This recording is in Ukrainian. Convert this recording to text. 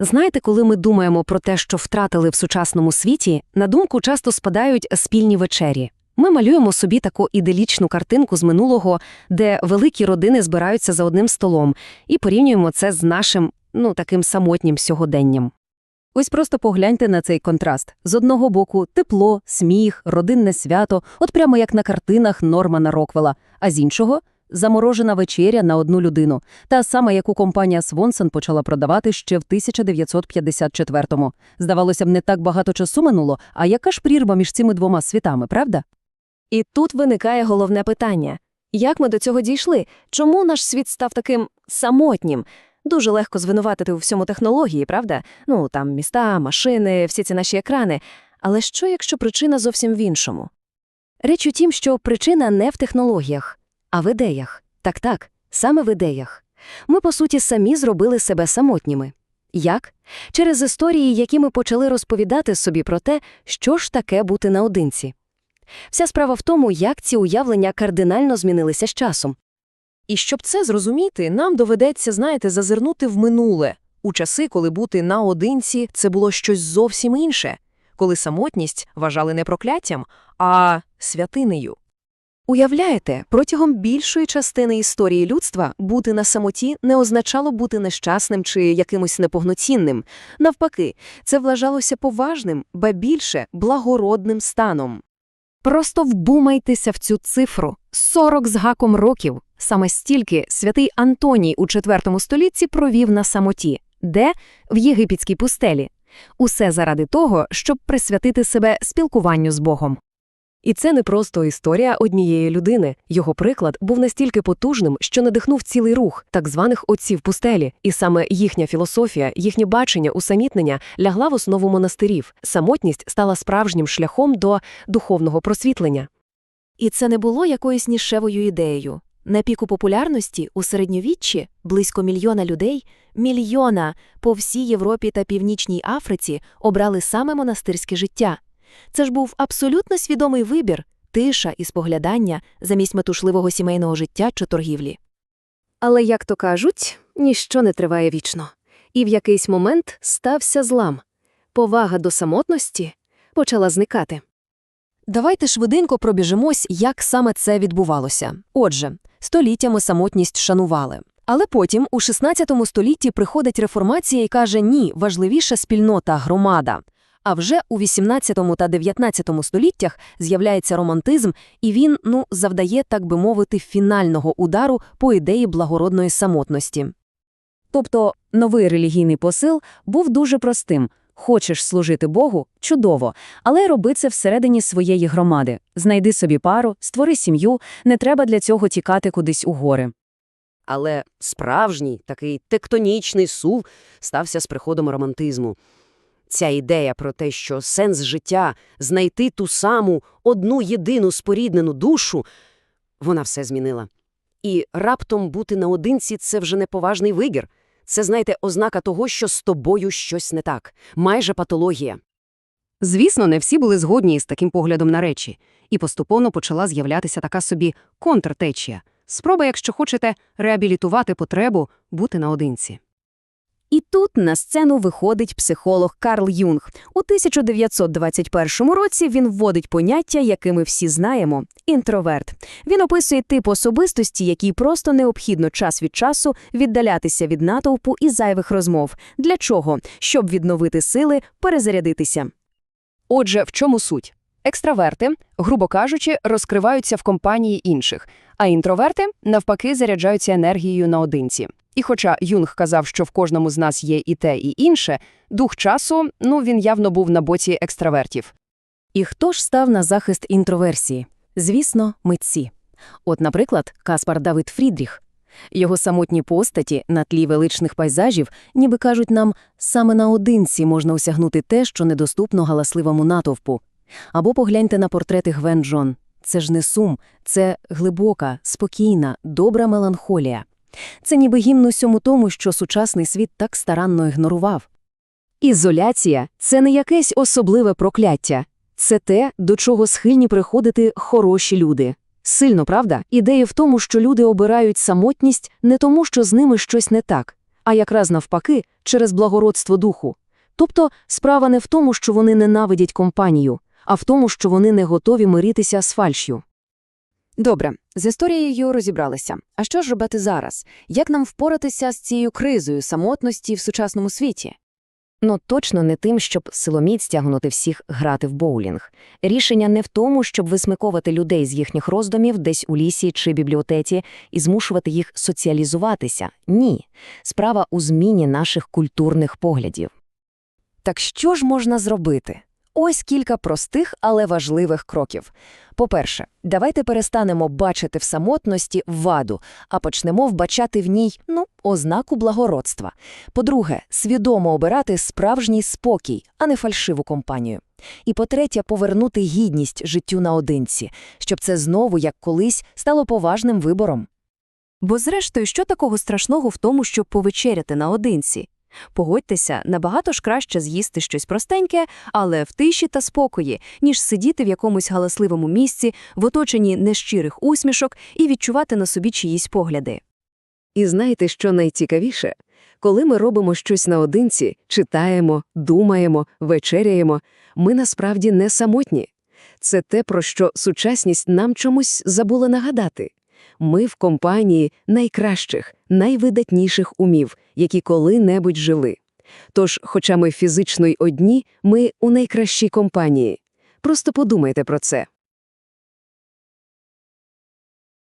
Знаєте, коли ми думаємо про те, що втратили в сучасному світі, на думку часто спадають спільні вечері. Ми малюємо собі таку іделічну картинку з минулого, де великі родини збираються за одним столом, і порівнюємо це з нашим, ну, таким самотнім сьогоденням. Ось просто погляньте на цей контраст. З одного боку тепло, сміх, родинне свято, от прямо як на картинах Нормана Роквела, а з іншого заморожена вечеря на одну людину, та сама, яку компанія Свонсон почала продавати ще в 1954-му. Здавалося б, не так багато часу минуло, а яка ж прірва між цими двома світами, правда? І тут виникає головне питання. Як ми до цього дійшли? Чому наш світ став таким самотнім? Дуже легко звинуватити у всьому технології, правда? Ну, там міста, машини, всі ці наші екрани. Але що, якщо причина зовсім в іншому? Річ у тім, що причина не в технологіях, а в ідеях. Так-так, саме в ідеях. Ми, по суті, самі зробили себе самотніми. Як? Через історії, які ми почали розповідати собі про те, що ж таке бути наодинці. Вся справа в тому, як ці уявлення кардинально змінилися з часом. І щоб це зрозуміти, нам доведеться, знаєте, зазирнути в минуле, у часи, коли бути наодинці – це було щось зовсім інше, коли самотність вважали не прокляттям, а святинею. Уявляєте, протягом більшої частини історії людства бути на самоті не означало бути нещасним чи якимось неповноцінним. Навпаки, це вважалося поважним, ба більше благородним станом. Просто вбумайтеся в цю цифру. 40 з гаком років. Саме стільки святий Антоній у IV столітті провів на самоті. Де? В єгипетській пустелі. Усе заради того, щоб присвятити себе спілкуванню з Богом. І це не просто історія однієї людини. Його приклад був настільки потужним, що надихнув цілий рух так званих отців пустелі, і саме їхня філософія, їхнє бачення усамітнення лягла в основу монастирів. Самотність стала справжнім шляхом до духовного просвітлення. І це не було якоюсь нішевою ідеєю. На піку популярності у середньовіччі близько мільйона людей, мільйона по всій Європі та Північній Африці обрали саме монастирське життя. Це ж був абсолютно свідомий вибір, тиша і споглядання замість метушливого сімейного життя чи торгівлі. Але, як то кажуть, ніщо не триває вічно. І в якийсь момент стався злам. Повага до самотності почала зникати. Давайте швиденько пробіжимось, як саме це відбувалося. Отже, століттями самотність шанували. Але потім, у 16 столітті, приходить реформація і каже «ні, важливіша спільнота, громада». А вже у 18 та 19 століттях з'являється романтизм, і він, ну, завдає, так би мовити, фінального удару по ідеї благородної самотності. Тобто новий релігійний посил був дуже простим – Хочеш служити Богу – чудово, але роби це всередині своєї громади. Знайди собі пару, створи сім'ю, не треба для цього тікати кудись у гори. Але справжній такий тектонічний сув стався з приходом романтизму. Ця ідея про те, що сенс життя – знайти ту саму, одну єдину споріднену душу, вона все змінила. І раптом бути наодинці – це вже не поважний вигір. Це, знаєте, ознака того, що з тобою щось не так. Майже патологія. Звісно, не всі були згодні із таким поглядом на речі, і поступово почала з'являтися така собі контртечія. Спроба, якщо хочете, реабілітувати потребу бути наодинці. І тут на сцену виходить психолог Карл Юнг. У 1921 році він вводить поняття, яке ми всі знаємо – інтроверт. Він описує тип особистості, який просто необхідно час від часу віддалятися від натовпу і зайвих розмов. Для чого? Щоб відновити сили, перезарядитися. Отже, в чому суть? Екстраверти, грубо кажучи, розкриваються в компанії інших, а інтроверти, навпаки, заряджаються енергією наодинці. І хоча Юнг казав, що в кожному з нас є і те, і інше, дух часу, ну, він явно був на боці екстравертів. І хто ж став на захист інтроверсії? Звісно, митці. От, наприклад, Каспар Давид Фрідріх. Його самотні постаті на тлі величних пейзажів, ніби кажуть нам, саме наодинці можна осягнути те, що недоступно галасливому натовпу. Або погляньте на портрети Гвен Джон. Це ж не сум, це глибока, спокійна, добра меланхолія. Це ніби гімн усьому тому, що сучасний світ так старанно ігнорував. Ізоляція це не якесь особливе прокляття, це те, до чого схильні приходити хороші люди. Сильно, правда? Ідея в тому, що люди обирають самотність не тому, що з ними щось не так, а якраз навпаки, через благородство духу. Тобто справа не в тому, що вони ненавидять компанію, а в тому, що вони не готові миритися з фальшю. Добре, з історією розібралися. А що ж робити зараз? Як нам впоратися з цією кризою самотності в сучасному світі? Ну, точно не тим, щоб силоміць стягнути всіх грати в боулінг. Рішення не в тому, щоб висмиковувати людей з їхніх роздумів десь у лісі чи бібліотеці і змушувати їх соціалізуватися. Ні. Справа у зміні наших культурних поглядів. Так що ж можна зробити? Ось кілька простих, але важливих кроків. По-перше, давайте перестанемо бачити в самотності ваду, а почнемо вбачати в ній, ну, ознаку благородства. По-друге, свідомо обирати справжній спокій, а не фальшиву компанію. І по-третє, повернути гідність життю наодинці, щоб це знову, як колись, стало поважним вибором. Бо зрештою, що такого страшного в тому, щоб повечеряти наодинці? Погодьтеся, набагато ж краще з'їсти щось простеньке, але в тиші та спокої, ніж сидіти в якомусь галасливому місці, в оточенні нещирих усмішок і відчувати на собі чиїсь погляди. І знаєте, що найцікавіше? Коли ми робимо щось наодинці, читаємо, думаємо, вечеряємо, ми насправді не самотні. Це те, про що сучасність нам чомусь забула нагадати. Ми в компанії найкращих, найвидатніших умів, які коли-небудь жили. Тож, хоча ми фізично й одні, ми у найкращій компанії. Просто подумайте про це.